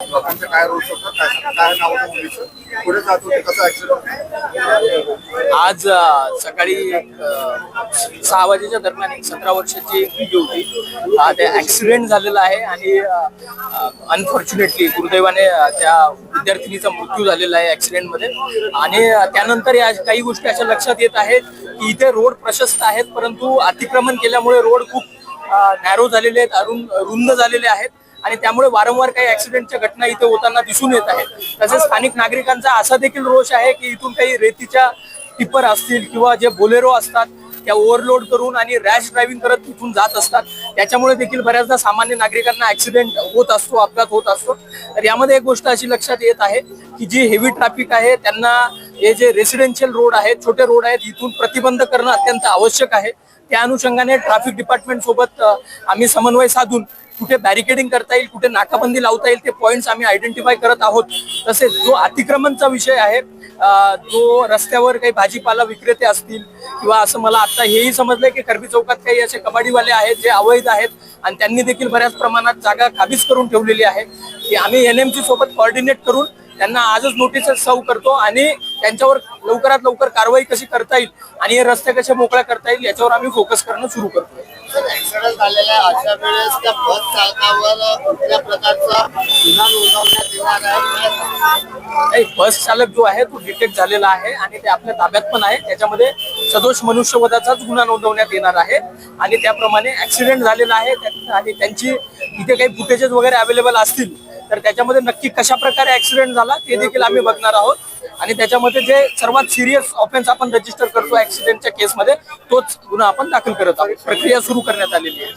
लोकांचे काय रोष होतं काय काय नाव होतं मुलीचं पुढे जात होते कसं ऍक्सिडेंट आज अ, सकाळी अ, सहा वाजेच्या दरम्यान एक सतरा वर्षाची एक मुलगी होती. अ, ते ऍक्सिडेंट झालेला आहे आणि अनफॉर्च्युनेटली दुर्दैवाने अ, त्या विद्यार्थिनीचा मृत्यू झालेला आहे ऍक्सिडेंटमध्ये आणि अ, त्यानंतर या काही गोष्टी अशा लक्षात येत आहेत की इथे रोड प्रशस्त आहेत परंतु अतिक्रमण केल्यामुळे रोड खूप नॅरो झालेले आहेत अरुण रुंद झालेले आहेत. आणि त्यामुळे वारंवार काही ऍक्सिडेंटच्या घटना इथे होताना दिसून येत आहेत. तसेच स्थानिक नागरिकांचा असा देखील रोष आहे की इथून काही रेतीच्या टिप्पर असतील किंवा जे बोलेरो असतात त्या ओव्हरलोड करून आणि रॅश ड्रायव्हिंग करत तिथून जात असतात. त्याच्यामुळे देखील बऱ्याचदा सामान्य नागरिकांना ऍक्सिडेंट होत असतो अपघात होत असतो. तर यामध्ये एक गोष्ट अशी लक्षात येत आहे की जी हेवी ट्रॅफिक आहे त्यांना हे जे रेसिडेन्शियल रोड आहेत छोटे रोड आहेत इथून प्रतिबंध करणं अत्यंत आवश्यक आहे. त्या अनुषंगाने ट्रॅफिक डिपार्टमेंट सोबत आम्ही समन्वय साधून कुठे बॅरिकेडिंग करता येईल कुठे नाकाबंदी लावता येईल ते पॉईंट्स आम्ही आयडेंटिफाय करत आहोत. तसेच जो अतिक्रमणचा विषय आहे जो रस्त्यावर काही भाजीपाला विक्रेते असतील किंवा असं मला आता हेही समजलंय की खरबी चौकात काही असे कबाडीवाले आहेत जे अवैध आहेत आणि त्यांनी देखील बऱ्याच प्रमाणात जागा काबीज करून ठेवलेली आहे. की आम्ही एनएमसी सोबत कॉर्डिनेट करून त्यांना आजच नोटीसेस सर्व करतो आणि त्यांच्यावर लवकरात लवकर कारवाई कशी करता येईल आणि हे रस्ते कसे मोकळ्या करता येईल याच्यावर आम्ही फोकस करणं सुरू करतोय त्या बस? नाही चालक जो आहे तो डिटेक्ट झालेला आहे आणि ते आपल्या ताब्यात पण आहे. त्याच्यामध्ये सदोष मनुष्यवधाचाच गुन्हा नोंदवण्यात येणार आहे आणि त्याप्रमाणे ऍक्सिडेंट झालेला आहे आणि त्यांची इथे काही फुटेजेस वगैरे अवेलेबल असतील तर त्याच्यामध्ये नक्की कशा प्रकारे ऍक्सिडेंट झाला ते देखील आम्ही बघणार आहोत. आणि त्याच्यामध्ये जे सर्वात सिरियस ऑफेन्स आपण रजिस्टर करतो ऍक्सिडेंटच्या केसमध्ये तोच गुन्हा आपण दाखल करत आहोत. प्रक्रिया सुरू करण्यात आलेली आहे.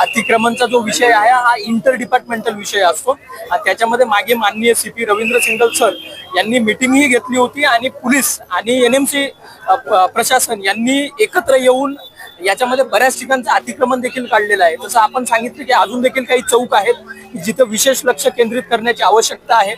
अतिक्रमणचा जो विषय आहे हा इंटर डिपार्टमेंटल विषय असतो. आणि त्याच्यामध्ये मागे माननीय सीपी रवींद्र सिंगल सर यांनी मिटिंगही घेतली होती आणि पोलीस आणि एन एम सी प्रशासन यांनी एकत्र येऊन याच्यामध्ये बऱ्याच ठिकाणचं अतिक्रमण देखील काढलेलं आहे. तसं आपण सांगितलं की अजून देखील काही चौक आहेत जिथं विशेष लक्ष केंद्रित करण्याची आवश्यकता आहे.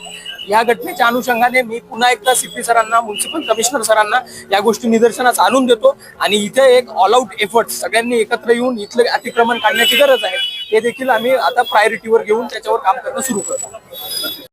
या घटनेच्या अनुषंगाने मी पुन्हा एकदा सीपी सरांना म्युन्सिपल कमिशनर सरांना या गोष्टी निदर्शनास आणून देतो आणि इथे एक ऑल आउट एफर्ट सगळ्यांनी एकत्र येऊन इथलं अतिक्रमण काढण्याची गरज आहे. हे देखील आम्ही आता प्रायोरिटीवर घेऊन त्याच्यावर काम करणं सुरू करतो.